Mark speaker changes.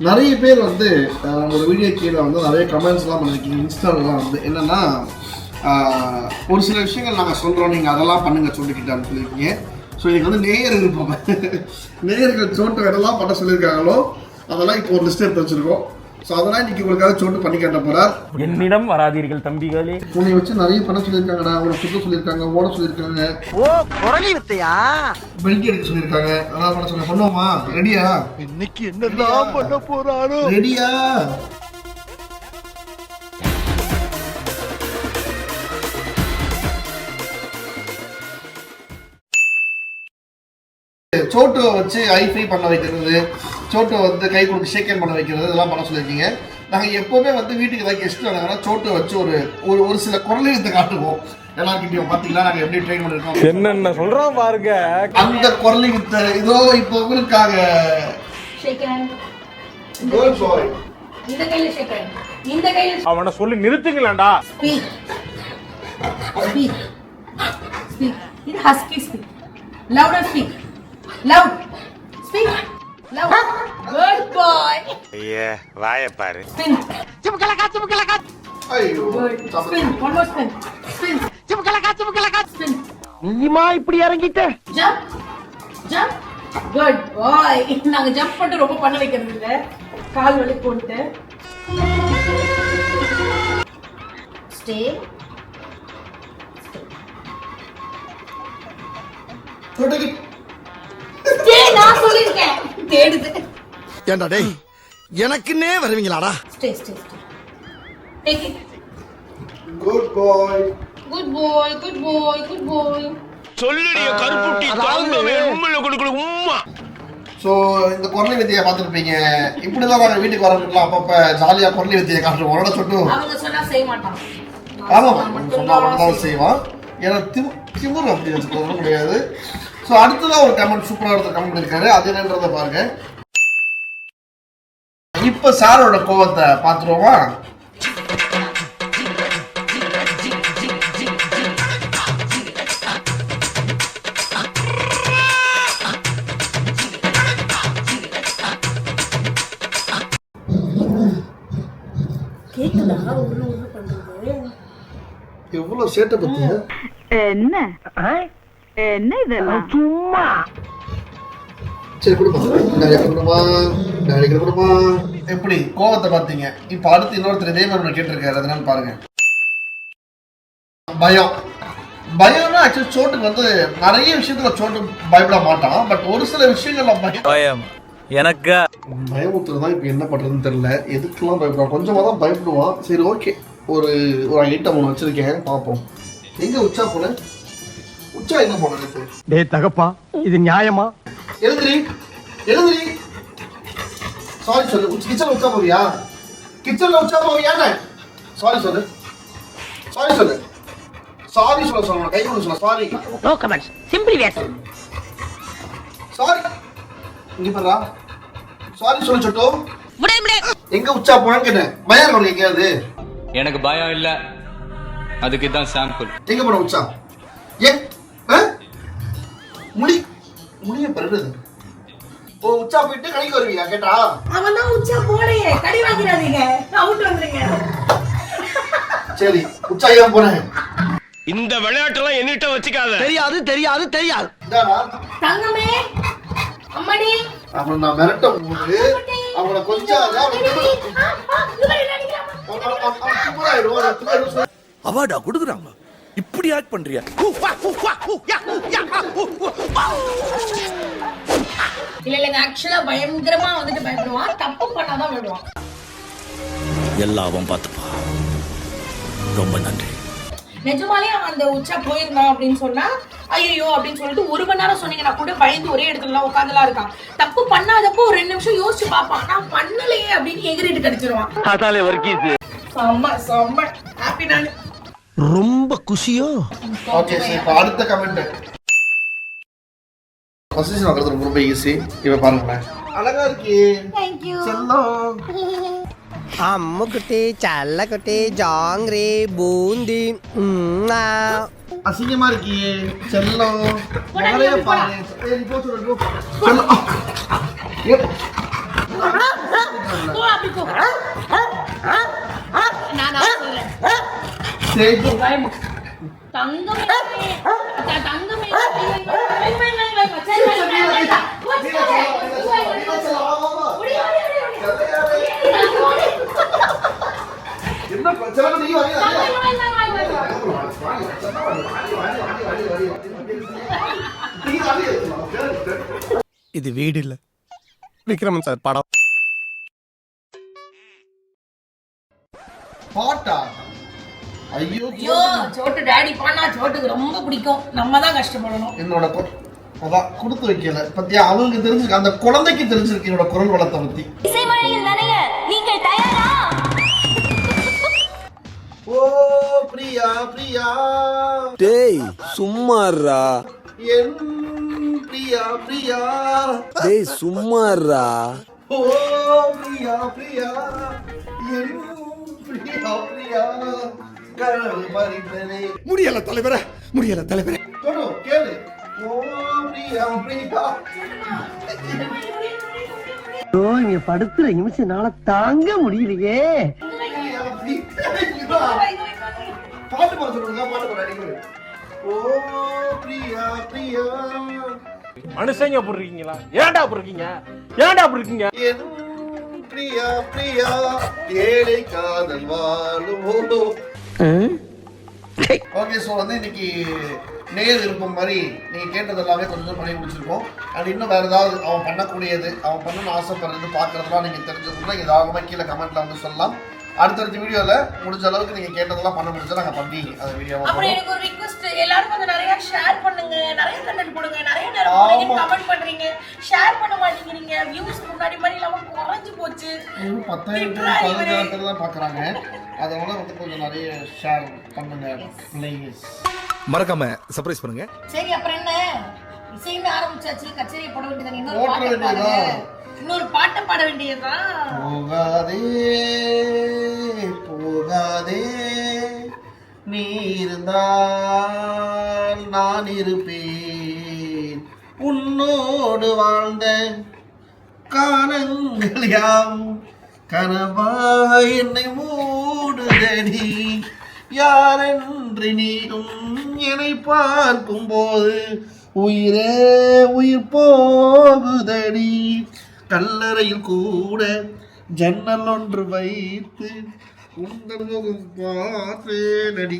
Speaker 1: நிறைய பேர் வந்து அஹ், ஒரு வீடியோ கீழே வந்து நிறைய கமெண்ட்ஸ்லாம் பண்ணிருக்கீங்க இன்ஸ்டாலலாம் வந்து. என்னன்னா ஒரு சில விஷயங்கள் நாங்கள் சொல்கிறோம் நீங்கள் அதெல்லாம் பண்ணுங்க சொல்லிக்கிட்டான்னு சொல்லியிருக்கீங்க. ஸோ இதுக்கு வந்து நேயர் இருப்பாங்க நேயர்கள் சோட்டு எதெல்லாம் பண்ண சொல்லியிருக்காங்களோ அதெல்லாம் இப்போ ஒரு லிஸ்ட் எடுத்து வச்சுருக்கோம். ஸோ அதெல்லாம் இன்னைக்கு உங்களுக்காக சோட்டு பண்ணி காட்ட போறார்.
Speaker 2: என்னிடம் வராதீர்கள் தம்பிகளே.
Speaker 1: உன்னை வச்சு நிறைய பண்ண சொல்லியிருக்காங்கடா உன்னை சுத்த சொல்லியிருக்காங்க ஓட சொல்லியிருக்காங்க.
Speaker 3: ஓ குரலி வித்தையா
Speaker 1: பெல்ட் எடுக்க சொல்லியிருக்காங்க. அதான் பண்ண சொல்ல பண்ணுவோமா? ரெடியா
Speaker 3: இன்னைக்கு என்னதான் பண்ண போறாரோ
Speaker 1: ரெடியா சோட்டோ வச்சு ஐஃபை பண்ண வைக்கிறது. சோட்டோ வந்து கை கொடுத்து ஷேக்கன் பண்ண வைக்கிறது இதெல்லாம் பண்ண சொல்லியிருக்கீங்க. நாங்கள் எப்போவுமே வந்து வீட்டுக்கு ஏதாவது கெஸ்ட் வந்தாங்கன்னா சோட்டோ வச்சு ஒரு ஒரு ஒரு சில குரலையத்தை காட்டுவோம். எல்லாருக்கிட்டையும் பார்த்தீங்களா நாங்கள் எப்படி ட்ரெயின் பண்ணிருக்கோம்
Speaker 2: என்னென்ன சொல்றோம் பாருங்க.
Speaker 1: அந்த குரலையத்தை இதோ இப்போ உங்களுக்காக.
Speaker 4: Shake hand
Speaker 1: Good boy.
Speaker 4: இந்த கையில ஷேக் ஹேண்ட் இந்த கையில
Speaker 2: அவனை சொல்லி நிறுத்துங்களேன்டா.
Speaker 4: Speak speak husky speak louder speak loud speak loud good boy
Speaker 5: ஐயா வாய பாரு.
Speaker 4: ஸ்பின்
Speaker 3: சிமுக்கலக்கா சிமுக்கலக்கா
Speaker 1: ஐயோ
Speaker 4: spin one more spin spin
Speaker 3: சிமுக்கலக்கா சிமுக்கலக்கா
Speaker 4: ஸ்பின்
Speaker 3: நீயுமா இப்படி இறங்கிட்ட?
Speaker 4: ஜம்ப் ஜம்ப் குட் பாய் நாங்க ஜம்ப் பண்ணிட்டு ரொம்ப பண்ண வைக்கிறது இல்ல. கால் வலி போட்டு. ஸ்டே சொல்லிருக்கேன் தேடுது.
Speaker 6: ஏண்டா டேய் எனக்குன்னே வருவீங்களாடா?
Speaker 4: Stay stay stay. Take it
Speaker 1: good boy
Speaker 4: good boy good boy good boy
Speaker 5: சொல்லுடைய கருப்புட்டி தாங்கவே உண்மையில கொடுக்கல உம்மா.
Speaker 1: ஸோ இந்த குரலி வித்தியை பார்த்துருப்பீங்க. இப்படி தான் நாங்கள் வீட்டுக்கு வரவங்களுக்குலாம் அப்பப்போ ஜாலியாக குரலி வித்தியை காட்டுறோம் உடனே சொட்டு.
Speaker 4: அவங்க சொன்னா செய்ய மாட்டான்
Speaker 1: ஆமாம் சொன்னா மட்டும்தான் செய்வான். ஏன்னா திமு திமுரு அப்படி வச்சு சொல்ல முடியாது. ஸோ அடுத்ததான் ஒரு கமெண்ட் சூப்பராக ஒருத்தர் கமெண்ட் இருக்காரு. அது என்னன்றதை பாருங்க. இப்போ சாரோட கோவத்தை பார்த்துருவோமா?
Speaker 4: கேக்குதா? உள்ள உள்ள பண்றது.
Speaker 1: எவ்வளோ சேட்டை
Speaker 7: என்ன? என்ன இதெல்லாம்
Speaker 3: சும்மா.
Speaker 1: சரி கொடுப்பா நிறைய கொடுப்பா எப்படி? கோவத்தை பார்த்தீங்க. இப்போ அடுத்து இன்னொருத்தர் இதே மாதிரி கேட்டிருக்காரு. அது என்னன்னு பாருங்க. பயம். பயம்னா ஆக்சுவலி சோட்டுக்கு வந்து நிறைய விஷயத்துல சோட்டு பயப்பட மாட்டான். பட் ஒரு சில விஷயங்கள்ல பயம்.
Speaker 8: பயம். எனக்கு
Speaker 1: பயமுத்துறது தான் இப்போ என்ன பண்றதுன்னு தெரியல. எதுக்கெல்லாம் பயப்படுவான்? கொஞ்சமாக தான் பயப்படுவான். சரி ஓகே ஒரு ஒரு ஐட்டம் ஒன்று வச்சிருக்கேன். பார்ப்போம். எங்க உச்சா போன? உச்சா எங்க போன?
Speaker 3: டேய் தகப்பா இது நியாயமா?
Speaker 1: எழுந்திரி எழுந்திரி. சாரி சொல்லு. கிச்சன்ல உச்சா போவியா? கிச்சன்ல உச்சா போவியாண்ணே சாரி சொல்லு. சாரி சொல்லு. சாரி சொல்ல சொல்லணும் கை கொண்டு சொல்ல sorry
Speaker 3: no comments simply wait
Speaker 1: sorry இங்க பாரா சாரி சொல்லு சொட்டு. எங்க உச்சா போனேன்னு கேட்டேன். பயம் இருக்கணும் எங்கேயாவது?
Speaker 8: எனக்கு பயம் இல்ல. அதுக்கு தான் சாம்பிள்
Speaker 1: எங்க போன உச்சா? ஏ ஆ? முடி முடிய பெருடுது ஓ உச்சா போயிட்டு கடைக்கு வருவியா கேட்டா
Speaker 4: அவன் தான் உச்சா போலையே கடி வாங்கிறாதீங்க அவுட் வந்துருங்க
Speaker 1: சரி உச்சா ஏன் போனேன்
Speaker 5: இந்த விளையாட்டெல்லாம் என்னிட்ட வச்சுக்காத
Speaker 6: தெரியாது தெரியாது தெரியாது
Speaker 4: தங்கமே அம்மாடி
Speaker 1: அப்புறம் நான் மிரட்ட போது அவங்கள கொஞ்சம்
Speaker 6: அவார்டா கொடுக்குறாங்க இப்படி ஆக்ட் பண்றியா?
Speaker 4: இல்ல இல்லங்க ஆக்சுவலா பயங்கரமா வந்துட்டு பயப்படுவான். தப்பு பண்ணாதான் விடுவான்.
Speaker 6: எல்லாம் அவன் பார்த்துப்பா. ரொம்ப நன்றி.
Speaker 4: நிஜமாலே அவன் அந்த உச்சா போயிருந்தான் அப்படின்னு சொன்னா ஐயோ அப்படின்னு சொல்லிட்டு ஒரு மணி நேரம் சொன்னீங்கன்னா கூட பயந்து ஒரே இடத்துல உட்காந்துலாம் இருக்கான். தப்பு பண்ணாதப்போ ஒரு ரெண்டு நிமிஷம் யோசிச்சு பார்ப்பான். நான் பண்ணலையே அப்படின்னு எகிரிட்டு கடிச்சிருவான்.
Speaker 3: அதாலே வர்க்கீஸ்
Speaker 4: செம்ம செம்ம. ஹாப்பி நான்
Speaker 6: Rumba
Speaker 1: kusiyo. Oke sih. Panut dekamendek. Kau sih sih nggak kerja sih. Kita panut nih.
Speaker 4: Alangkah
Speaker 1: ini.
Speaker 9: Thank you. Cello. Amukerti, cello kerti,
Speaker 1: jongre, bundi. Nah. Asingnya marik ini. Cello. Makanya panut. Eh, di bawah turun
Speaker 4: dulu. Cello. தங்கமே தங்கமே
Speaker 9: இது வீடு இல்ல. Vikraman sir படம்.
Speaker 1: பாட்டா? ஐயோ
Speaker 4: ஐயோ Chhotu daddy பானா சோட்டுக்கு ரொம்ப பிடிக்கும். நம்ம தான் கஷ்டப்படணும்.
Speaker 1: என்னோட கொ- அதான் கொடுத்து வைக்கல. பத்தியா அவங்களுக்கு தெரிஞ்சிருக்கு அந்த குழந்தைக்கு தெரிஞ்சிருக்கு என்னோட குரல் வளத்தை பத்தி.
Speaker 7: நீங்கள் தயாரா?
Speaker 1: ஓ பிரியா பிரியா.
Speaker 6: டேய் சும்மாறா
Speaker 1: என் பிரியா பிரியா.
Speaker 6: டேய் சும்மாறா
Speaker 1: ஓ பிரியா பிரியா. என் பிரியா பிரியா. பறித்தனே
Speaker 6: முடியல தலைவரே முடியல தலைவரே.
Speaker 1: தொடு கேளு. ஓ பிரியா பிரியா
Speaker 3: இங்க படுத்துற நிமிஷம்னால தாங்க முடியலையே.
Speaker 1: பாட்டு பாட சொல்லுங்க பாட்டு பாட அடிக்கடி. ஓ பிரியா பிரியா
Speaker 2: மனுஷங்க அப்படி இருக்கீங்களா? ஏன்டா அப்படி இருக்கீங்க? ஏன்டா அப்படி இருக்கீங்க?
Speaker 1: பிரியா பிரியா ஏழை காதல் வாழும் ஓகே ஸோ வந்து இன்னைக்கு நேர் விருப்பம் மாதிரி நீங்க கேட்டது எல்லாமே கொஞ்சம் கொஞ்சம் பண்ணி முடிச்சிருக்கோம். அண்ட் இன்னும் வேற ஏதாவது அவன் பண்ணக்கூடியது அவன் பண்ணணும்னு ஆசைப்படுறது பார்க்கறதுலாம் நீங்க தெரிஞ்சதுன்னா ஏதாவது கீழே கமெண்ட்ல வந்து சொல்லலாம். அடுத்தடுத்த வீடியோல முடிஞ்ச அளவுக்கு நீங்க கேட்டதெல்லாம் பண்ண முடிஞ்சா நாங்க பண்ணி அந்த வீடியோவை
Speaker 4: அப்புறம் எனக்கு ஒரு ரிக்வெஸ்ட் எல்லாரும் கொஞ்சம் நிறைய ஷேர் பண்ணுங்க. நிறைய கண்டென்ட் போடுங்க. நிறைய நேரம் போடுங்க. கமெண்ட் பண்றீங்க. ஷேர் பண்ண மாட்டேங்கிறீங்க. வியூஸ் முன்னாடி மாதிரி இல்லாம குறைஞ்சு போச்சு.
Speaker 1: பத்தாயிரம் பேர் பதினஞ்சாயிரம் பேர் தான் பார்க்குறாங்க. அதனால வந்து கொஞ்சம் நிறைய ஷேர் பண்ணுங்க ப்ளீஸ்
Speaker 6: மறக்காம சர்ப்ரைஸ் பண்ணுங்க.
Speaker 4: சரி அப்புறம் என்ன? இசைன்னு ஆரம்பிச்சாச்சு. கச்சேரி போட வேண்டியது இன்னொரு
Speaker 1: போட
Speaker 4: பாட்டை பாடுங்க. இன்னொரு பாட்டை பாட வேண்டியதுதான்
Speaker 1: போகாதே. போகாதே. நீ இருந்தால் நான் இருப்பேன். உன்னோடு வாழ்ந்த காலங்கள் யாம். கனவா என்னை மூடுதடி. யாரென்று நீயும் என்னை பார்க்கும் போது உயிரே உயிர் போகுதடி. கல்லறையில் கூட ஜன்னல் ஒன்று வைத்து உங்கள் முகம் பார்த்தேனடி